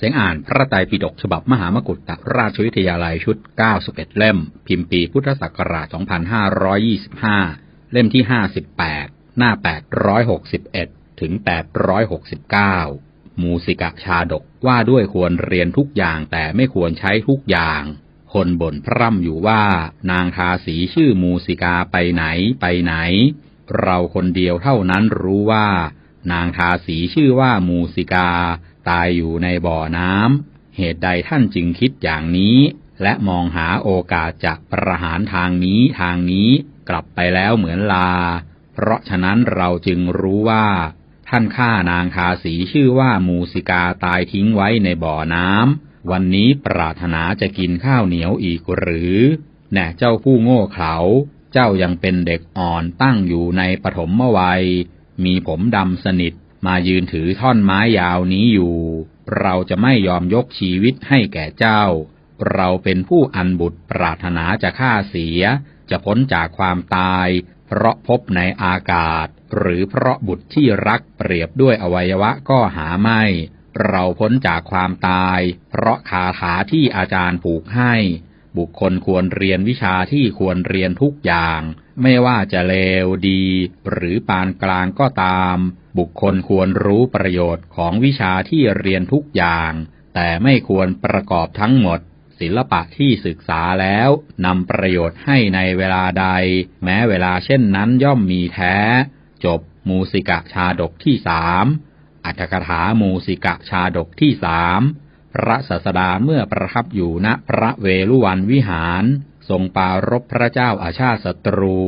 เสียงอ่านพระไตรปิฎกฉบับมหามกุฏตราชวิทยาลัยชุด 91 เล่ม พิมพ์ปีพุทธศักราช 2525 เล่มที่ 58 หน้า 861 ถึง 869 มูสิกะชาดกว่าด้วยควรเรียนทุกอย่างแต่ไม่ควรใช้ทุกอย่าง คนบ่นพร่ำอยู่ว่านางทาสีชื่อมูสิกาไปไหนไปไหน เราคนเดียวเท่านั้นรู้ว่า นางทาสีชื่อว่ามูสิกา ตายอยู่ในบ่อน้ำ เหตุใดท่านจึงคิดอย่างนี้ และมองหาโอกาสจะประหารทางนี้ทางนี้กลับไปแล้วเหมือนลา เพราะฉะนั้นเราจึงรู้ว่า ท่านฆ่านางทาสีชื่อว่ามูสิกาตายทิ้งไว้ในบ่อน้ำ วันนี้ปรารถนาจะกินข้าวเหนียวอีกหรือ แน่เจ้าผู้โง่เขลาเจ้ายังเป็นเด็กอ่อนตั้งอยู่ในปฐมวัย มีผมดำสนิท มายืนถือท่อนไม้ยาวนี้อยู่ เราจะไม่ยอมยกชีวิตให้แก่เจ้า เราเป็นผู้อันบุตรปรารถนาจะฆ่าเสีย จะพ้นจากความตาย เพราะพบในอากาศ หรือเพราะบุตรที่รักเปรียบด้วยอวัยวะก็หาไม่ เราพ้นจากความตาย เพราะคาถาที่อาจารย์ผูกให้ บุคคลควรเรียนวิชาที่ควรเรียนทุกอย่าง ไม่ว่าจะเลวดี หรือปานกลางก็ตาม บุคคลควรรู้ประโยชน์ของวิชาที่เรียนทุกอย่าง แต่ไม่ควรประกอบทั้งหมด ศิลปะที่ศึกษาแล้วนำประโยชน์ให้ในเวลาใด แม้เวลาเช่นนั้นย่อมมีแท้ จบมูสิกะชาดกที่สามอัตถกถามูสิกะชาดกที่สามพระศาสดาเมื่อประทับอยู่ณพระเวลุวันวิหาร ทรงปรารบพระเจ้าอาชาติศัตรู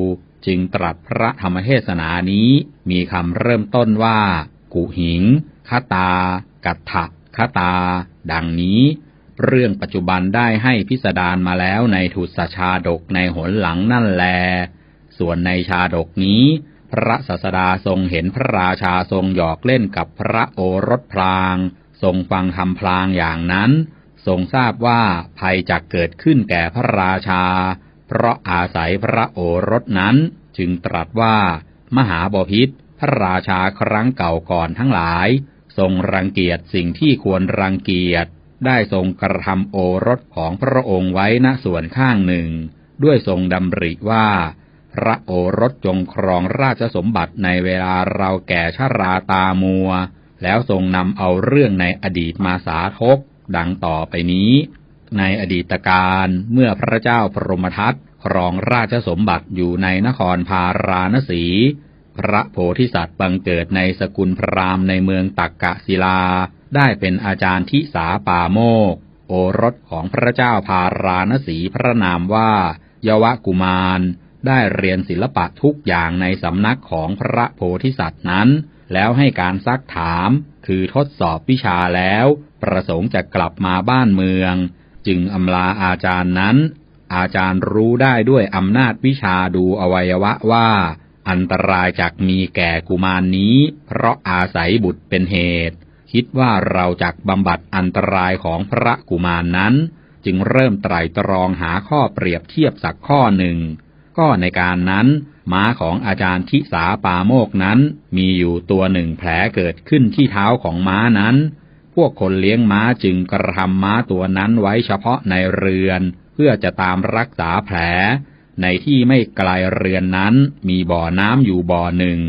จึงตรัสพระธรรมเทศนานี้ มีคำเริ่มต้นว่า กุหิงคตา กัตถะคตา ดังนี้ เรื่องปัจจุบันได้ให้พิสดารมาแล้วในทุสชาดกในหนหลังนั่นแล ส่วนในชาดกนี้ พระศาสดาทรงเห็นพระราชาทรงหยอกเล่นกับพระโอรสพลาง ทรงฟังคำพลางอย่างนั้น ทรงทราบว่าภัยจะเกิดขึ้นแก่พระราชา เพราะอาศัยพระโอรสนั้นจึงตรัสว่า มหาบพิษพระราชาครั้งเก่าก่อนทั้งหลาย ทรงรังเกียจสิ่งที่ควรรังเกียจได้ทรงกระทำโอรสของพระองค์ไว้ณส่วนข้างหนึ่ง ด้วยทรงดำริว่า พระโอรสจงครองราชสมบัติในเวลาเราแก่ชราตามัว แล้วทรงนำเอาเรื่องในอดีตมาสาทก ดังต่อไปนี้ ในอดีตการเมื่อพระเจ้าพรหมทัตครองราชสมบัติอยู่ในนครพาราณสี พระโพธิสัตว์บังเกิดในสกุลพราหมณ์ในเมืองตักกะศิลา ได้เป็นอาจารย์ทิสาปาโมก โอรสของพระเจ้าพาราณสีพระนามว่า ยวะกุมาร ได้เรียนศิลปะทุกอย่างในสำนักของพระโพธิสัตว์นั้น แล้วให้การซักถาม คือทดสอบวิชาแล้ว ประสงค์จะกลับมาบ้านเมือง จึงอำลาอาจารย์นั้น อาจารย์รู้ได้ด้วยอำนาจวิชาดูอวัยวะว่า อันตรายจากมีแก่กุมารนนี้ เพราะอาศัยบุตรเป็นเหตุ คิดว่าเราจักบำบัดอันตรายของพระกุมารนนั้น จึงเริ่มไตรตรองหาข้อเปรียบเทียบสักข้อหนึ่ง ก็ในการนั้นม้าของอาจารย์ทิสาปาโมกนั้น มีอยู่ตัวหนึ่งแผลเกิดขึ้นที่เท้าของม้านั้น พวกคนเลี้ยงม้าจึงกระทำม้าตัวนั้นไว้เฉพาะในเรือน เพื่อจะตามรักษาแผล ในที่ไม่ไกลเรือนนั้นมีบ่อน้ำอยู่บ่อหนึ่ง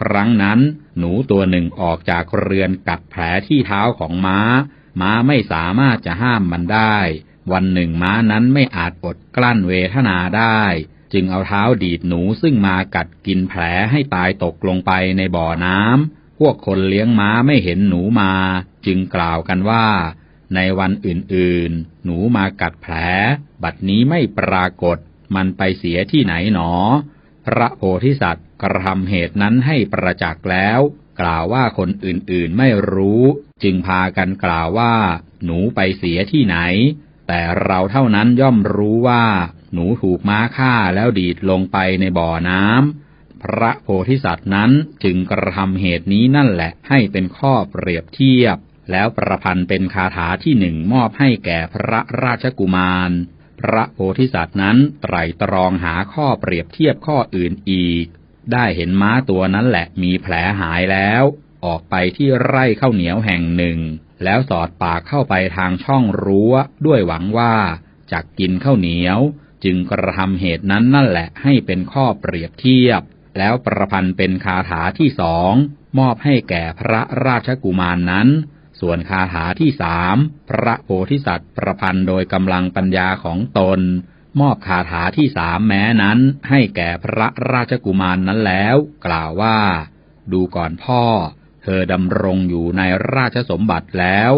ครั้งนั้นหนูตัวหนึ่งออกจากเรือนกัดแผลที่เท้าของม้า ม้าไม่สามารถจะห้ามมันได้ วันหนึ่งม้านั้นไม่อาจอดกลั้นเวทนาได้ จึงเอาเท้าดีดหนูซึ่งมากัดกินแผลให้ตายตกลงไปในบ่อน้ำ พวกคนเลี้ยงม้าไม่เห็นหนูมา จึงกล่าวกันว่า ในวันอื่นๆ หนูมากัดแผล บัดนี้ไม่ปรากฏ มันไปเสียที่ไหนหนอ พระโพธิสัตว์กระทำเหตุนั้นให้ประจักษ์แล้ว กล่าวว่าคนอื่นๆไม่รู้ จึงพากันกล่าวว่า หนูไปเสียที่ไหน แต่เราเท่านั้นย่อมรู้ว่า หนูถูกม้าฆ่าแล้วดีดลงไปในบ่อน้ำ พระโพธิสัตว์นั้นจึงกระทำเหตุนี้นั่นแหละให้เป็นข้อเปรียบเทียบ แล้วประพันธ์เป็นคาถาที่หนึ่งมอบให้แก่พระราชกุมาร พระโพธิสัตว์นั้นไตรตรองหาข้อเปรียบเทียบข้ออื่นอีก ได้เห็นม้าตัวนั้นแหละมีแผลหายแล้ว ออกไปที่ไร่ข้าวเหนียวแห่งหนึ่ง แล้วสอดปากเข้าไปทางช่องรั้วด้วยหวังว่าจากกินข้าวเหนียว จึงกระทำเหตุนั้นนั่นแหละให้เป็นข้อเปรียบเทียบ แล้วประพันธ์เป็นคาถาที่สองมอบให้แก่พระราชกุมารนนั้น ส่วนคาถาที่สามพระโพธิสัตว์ประพันธ์โดยกำลังปัญญาของตน มอบคาถาที่สามแม้นั้น ให้แก่พระราชกุมารนนั้นแล้ว กล่าวว่า ดูก่อนพ่อ เธอดำรงอยู่ในราชสมบัติแล้ว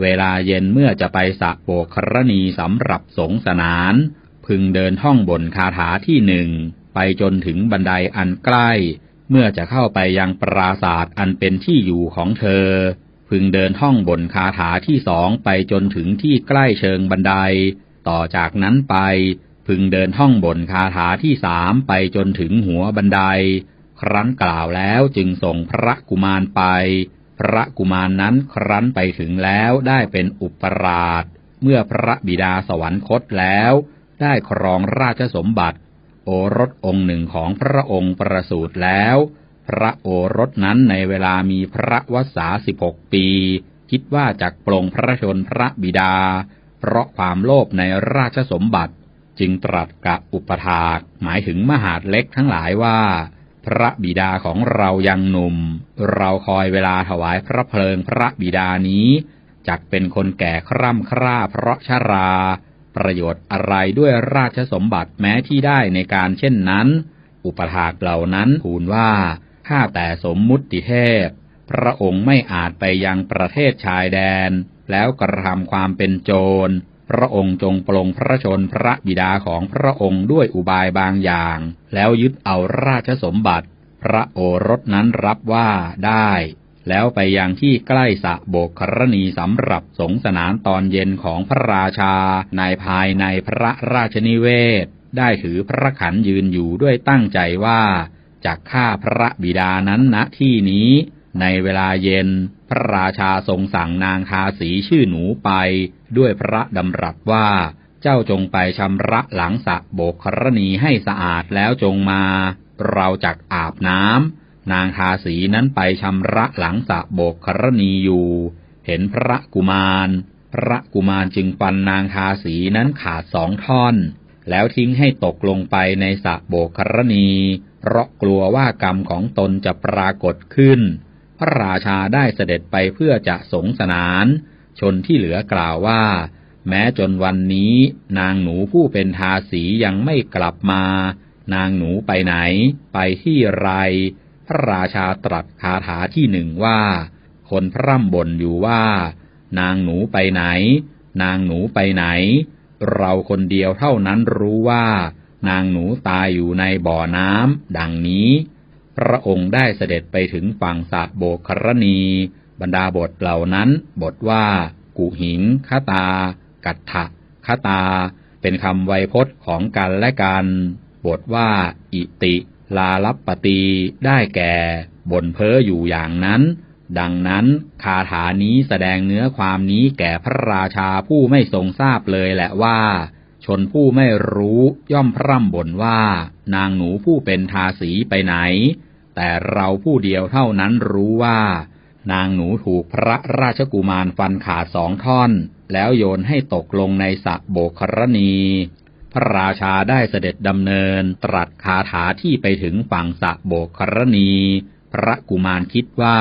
เวลาเย็นเมื่อจะไปสะโปกครณีสำหรับสงสนาน พึงเดินท่องบนคาถาที่หนึ่ง ไปจนถึงบันไดอันใกล้ เมื่อจะเข้าไปยังปราศาสตร์อันเป็นที่อยู่ของเธอ พึงเดินท่องบนคาถาที่สองไปจนถึงที่ใกล้เชิงบันได ต่อจากนั้นไป พึงเดินท่องบนคาถาที่สามไปจนถึงหัวบันได ครั้นกล่าวแล้วจึงส่งพระกุมารไป พระกุมารนนั้นครั้นไปถึงแล้วได้เป็นอุปราช เมื่อพระบิดาสวรรคตแล้ว ได้ครองราชสมบัติ โอรสองค์หนึ่งของพระองค์ประสูติแล้ว พระโอรสนั้นในเวลามีพระวษาสิบหกปี คิดว่าจักปลงพระชนพระบิดา เพราะความโลภในราชสมบัติ จึงตรัสกับอุปถากหมายถึงมหาดเล็กทั้งหลายว่า พระบิดาของเรายังหนุ่ม เราคอยเวลาถวายพระเพลิงพระบิดานี้จักเป็นคนแก่คร่ำคร่าเพราะชรา ประโยชน์อะไรด้วยราชสมบัติแม้ที่ได้ในการเช่นนั้น อุปถากเหล่านั้นทูลว่า ข้าแต่สมมุติเทพ พระองค์ไม่อาจไปยังประเทศชายแดน แล้วกระทำความเป็นโจร พระองค์จงปลงพระชนพระบิดาของพระองค์ด้วยอุบายบางอย่าง แล้วยึดเอาราชสมบัติ พระโอรสนั้นรับว่าได้ แล้วไปยังที่ใกล้สะโบกครณีสำหรับสงสนานตอนเย็นของพระราชา ในภายในพระราชนิเวศ ได้ถือพระขันยืนอยู่ด้วยตั้งใจว่าจากฆ่าพระบิดานั้นณที่นี้ ในเวลาเย็น พระราชาทรงสั่งนางทาสีชื่อหนูไป ด้วยพระดำรัสว่าเจ้าจงไปชำระหลังสะโบกครณีให้สะอาดแล้วจงมา เราจักอาบน้ำ นางทาสีนั้นไปชำระหลังสะโบกครณีอยู่ เห็นพระกุมาร พระกุมารจึงฟันนางทาสีนั้นขาดสองท่อน แล้วทิ้งให้ตกลงไปในสะโบกครณีเพราะกลัวว่ากรรมของตนจะปรากฏขึ้น พระราชาได้เสด็จไปเพื่อจะสงสนาน ชนที่เหลือกล่าวว่า แม้จนวันนี้ นางหนูผู้เป็นทาสียังไม่กลับมา นางหนูไปไหน ไปที่ไร พระราชาตรัสคาถาที่หนึ่งว่า คนพร่ำบ่นอยู่ว่า นางหนูไปไหน นางหนูไปไหน เราคนเดียวเท่านั้นรู้ว่า นางหนูตายอยู่ในบ่อน้ำดังนี้ พระองค์ได้เสด็จไปถึงฝั่งสาบโบกครณี บรรดาบทเหล่านั้นบทว่า กุหิงคตา กัตถะคตา เป็นคำไวยพจน์ของกันและกัน บทว่า อิติ ลาลัปปตีได้แก่บ่นเพ้ออยู่อย่างนั้น ดังนั้นคาถานี้แสดงเนื้อความนี้แก่พระราชาผู้ไม่ทรงทราบเลยแหละว่า ชนผู้ไม่รู้ย่อมพร่ำบ่นว่า นางหนูผู้เป็นทาสีไปไหน แต่เราผู้เดียวเท่านั้นรู้ว่า นางหนูถูกพระราชกุมารฟันขาดสองท่อน แล้วโยนให้ตกลงในสระโบกครณี พระราชาได้เสด็จดำเนินตรัสคาถาที่ไปถึงฝั่งสระโบกครณี พระกุมารคิดว่า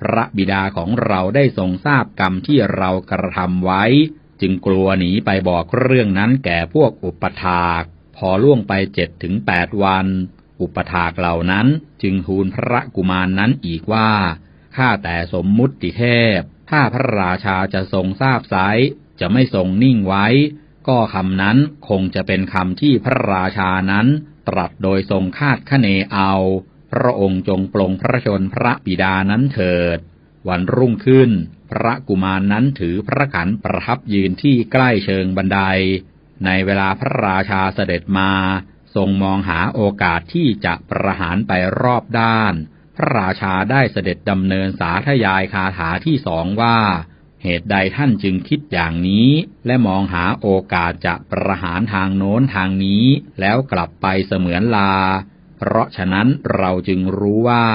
พระบิดาของเราได้ทรงทราบกรรมที่เรากระทำไว้ จึงกลัวหนีไปบอกเรื่องนั้นแก่พวกอุปถาก พอล่วงไปเจ็ดถึงแปดวัน อุปถากเหล่านั้นจึงทูลพระกุมารนนั้นอีกว่าข้าแต่สมมุติเทพ ถ้าพระราชาจะทรงทราบไซจะไม่ทรงนิ่งไว้ ก็คำนั้นคงจะเป็นคำที่พระราชานั้น ตรัสโดยทรงคาดคะเนเอา พระองค์จงปลงพระชนพระบิดานั้นเถิด วันรุ่งขึ้น พระกุมารนนั้นถือพระขันประทับยืนที่ใกล้เชิงบันได ในเวลาพระราชาเสด็จมา ทรงมองหาโอกาสที่จะประหารไปรอบด้าน พระราชาได้เสด็จดำเนินสาธยายคาถาที่สองว่า เหตุใดท่านจึงคิดอย่างนี้ และมองหาโอกาสจะประหารทางโน้นทางนี้ แล้วกลับไปเสมือนลา เพราะฉะนั้นเราจึงรู้ว่า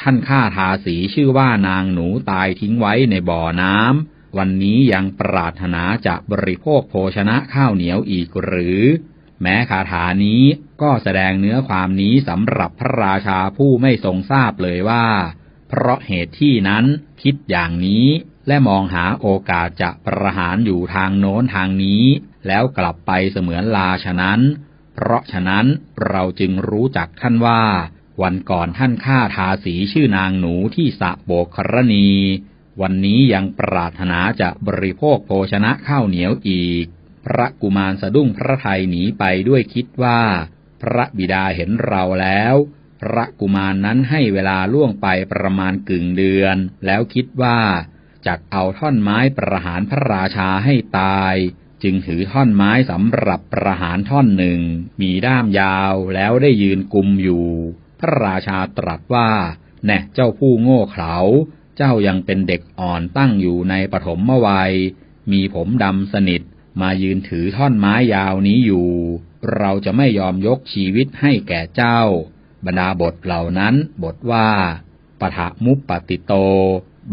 ท่านฆ่าทาสีชื่อว่านางหนูตายทิ้งไว้ในบ่อน้ำวันนี้ยังปรารถนาจะบริโภคโภชนะข้าวเหนียวอีกหรือ แม้คาถานี้ก็แสดงเนื้อความนี้สำหรับพระราชาผู้ไม่ทรงทราบเลยว่า เพราะเหตุที่นั้นคิดอย่างนี้ และมองหาโอกาสจะประหารอยู่ทางโน้นทางนี้ แล้วกลับไปเสมือนลาฉะนั้น เพราะฉะนั้นเราจึงรู้จักท่านว่า วันก่อนท่านฆ่าทาสีชื่อนางหนูที่สะโบกครณี วันนี้ยังปรารถนาจะบริโภคโภชนะข้าวเหนียวอีก พระกุมารสะดุ้งพระไทยหนีไปด้วยคิดว่า พระบิดาเห็นเราแล้วพระกุมารนนั้นให้เวลาล่วงไปประมาณกึ่งเดือน แล้วคิดว่า จักเอาท่อนไม้ประหารพระราชาให้ตาย จึงถือท่อนไม้สำหรับประหารท่อนหนึ่ง มีด้ามยาวแล้วได้ยืนกุมอยู่ พระราชาตรัสว่าแน่เจ้าผู้โง่เขลาเจ้ายังเป็นเด็กอ่อนตั้งอยู่ในปฐมวัย มีผมดำสนิทมายืนถือท่อนไม้ยาวนี้อยู่ เราจะไม่ยอมยกชีวิตให้แก่เจ้า บรรดาบทเหล่านั้นบทว่าปะทะมุปปติโต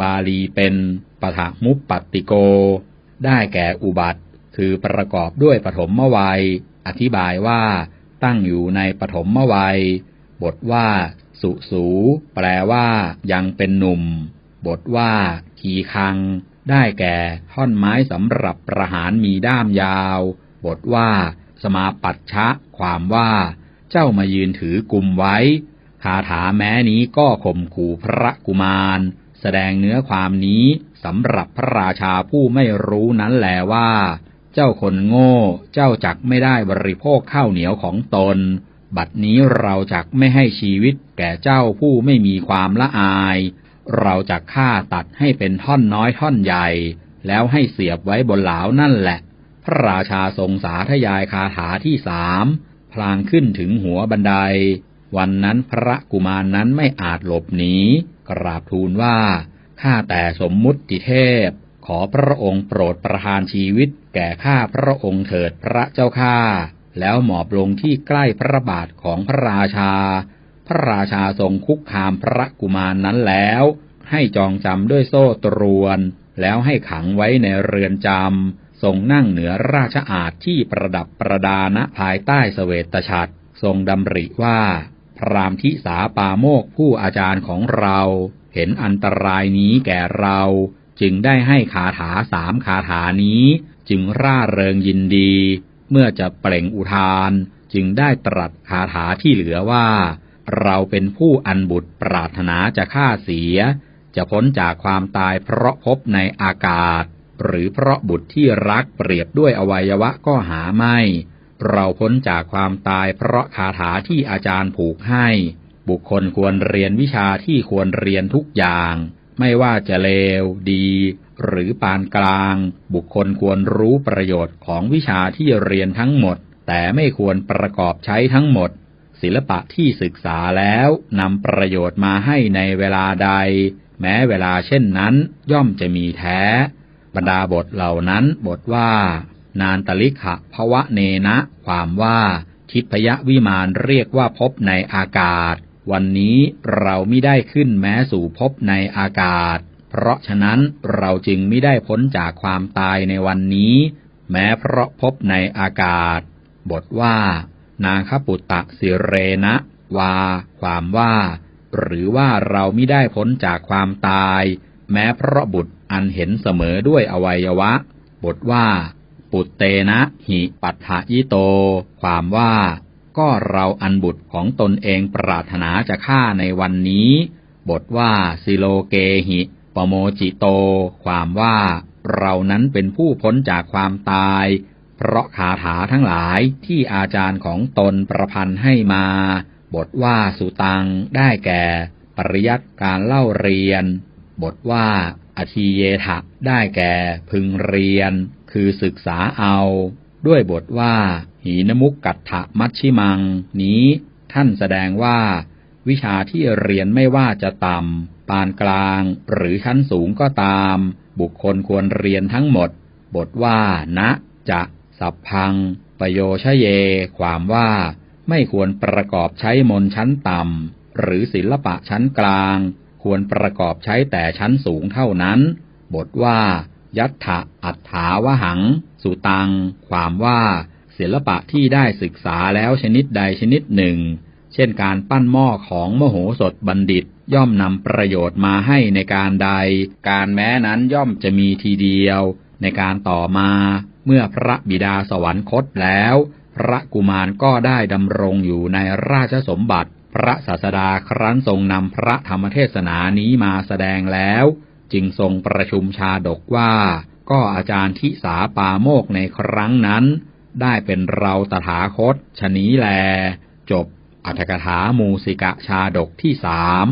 บาลีเป็นปฐมุปปัตติโก ได้แก่อุบัติ คือประกอบด้วยปฐมวัย อธิบายว่า ตั้งอยู่ในปฐมวัย บทว่า สุสู แปลว่า ยังเป็นหนุ่ม บทว่า ขีคัง ได้แก่ท่อนไม้สำหรับประหารมีด้ามยาว บทว่า สมาปัชชะ ความว่า เจ้ามายืนถือกลุ่มไว้คาถาแม้นี้ก็ข่มขู่พระกุมาร แสดงเนื้อความนี้สำหรับพระราชาผู้ไม่รู้นั้นแลว่า เจ้าคนโง่ เจ้าจักไม่ได้บริโภคข้าวเหนียวของตน บัดนี้เราจักไม่ให้ชีวิตแก่เจ้าผู้ไม่มีความละอาย เราจะฆ่าตัดให้เป็นท่อนน้อยท่อนใหญ่ แล้วให้เสียบไว้บนเหลานั่นแหละ พระราชาทรงสาธยายคาถาที่สามพลางขึ้นถึงหัวบันได วันนั้นพระกุมารนนั้นไม่อาจหลบหนี กราบทูลว่า ข้าแต่สมมุติเทพ ขอพระองค์โปรดประทานชีวิต แก่ข้าพระองค์เถิดพระเจ้าข้า แล้วหมอบลงที่ใกล้พระบาทของพระราชา พระราชาทรงคุกคามพระกุมารนนั้นแล้ว ให้จองจำด้วยโซ่ตรวน แล้วให้ขังไว้ในเรือนจำ ทรงนั่งเหนือราชอาณที่ประดับประดาณภายใต้สเสวตฉัตรทรงดำริว่า พรามทิสาปาโมกผู้อาจารย์ของเรา เห็นอันตรายนี้แก่เรา จึงได้ให้คาถาสามคาถานี้ จึงร่าเริงยินดี เมื่อจะเปล่งอุทาน จึงได้ตรัสคาถาที่เหลือว่า เราเป็นผู้อันบุตรปรารถนาจะฆ่าเสีย จะพ้นจากความตายเพราะพบในอากาศ หรือเพราะบุตรที่รักเปรียบด้วยอวัยวะก็หาไม่ เราพ้นจากความตายเพราะคาถาที่อาจารย์ผูกให้ บุคคลควรเรียนวิชาที่ควรเรียนทุกอย่าง ไม่ว่าจะเลว ดี หรือปานกลาง บุคคลควรรู้ประโยชน์ของวิชาที่เรียนทั้งหมด แต่ไม่ควรประกอบใช้ทั้งหมด ศิลปะที่ศึกษาแล้วนำประโยชน์มาให้ในเวลาใด แม้เวลาเช่นนั้นย่อมจะมีแท้ บรรดาบทเหล่านั้นบทว่า นานตลิขะภวะเนนะ ความว่า ทิพยวิมานเรียกว่าพบในอากาศ วันนี้เราไม่ได้ขึ้นแม้สู่พบในอากาศ เพราะฉะนั้นเราจึงไม่ได้พ้นจากความตายในวันนี้ แม้เพราะพบในอากาศ บทว่า นาคปุตตะสิเรนะวา ความว่า หรือว่าเราไม่ได้พ้นจากความตาย แม้เพราะบุตรอันเห็นเสมอด้วยอวัยวะ บทว่า ปุตเตนะหิปัฏฐยิโต ความว่า ก็เราอันบุตรของตนเองปรารถนาจะฆ่าในวันนี้ บทว่าสิโลเกหิปโมจิโต ความว่าเรานั้นเป็นผู้พ้นจากความตาย เพราะคาถาทั้งหลายที่อาจารย์ของตนประพันธ์ให้มา บทว่าสุตังได้แก่ ปริยัติการเล่าเรียน บทว่า อธิเยทะได้แก่พึงเรียน คือศึกษาเอา ด้วยบทว่า หีนมุกกัตถมัชชิมัง นี้ ท่านแสดงว่า วิชาที่เรียนไม่ว่าจะต่ำ ปานกลางหรือชั้นสูงก็ตาม บุคคลควรเรียนทั้งหมด บทว่า นะ จะ สับพัง ประโยชเย ความว่า ไม่ควรประกอบใช้มนชั้นต่ำ หรือศิลปะชั้นกลาง ควรประกอบใช้แต่ชั้นสูงเท่านั้น บทว่า ยัตถะอัฏฐาวหัง สุตัง ความว่า ศิลปะที่ได้ศึกษาแล้วชนิดใดชนิดหนึ่ง เช่นการปั้นหม้อของมโหสถบัณฑิตย่อมนำประโยชน์มาให้ในการใด การแม้นั้นย่อมจะมีทีเดียว ในการต่อมาเมื่อพระบิดาสวรรคตแล้ว พระกุมารก็ได้ดำรงอยู่ในราชสมบัติ พระศาสดาครั้นทรงนำพระธรรมเทศนานี้มาแสดงแล้ว จึงทรงประชุมชาดกว่า ก็อาจารย์ทิสาปาโมกในครั้งนั้น ได้เป็นเราตถาคตชนี้แล จบอัธกถามูสิกะชาดกที่สาม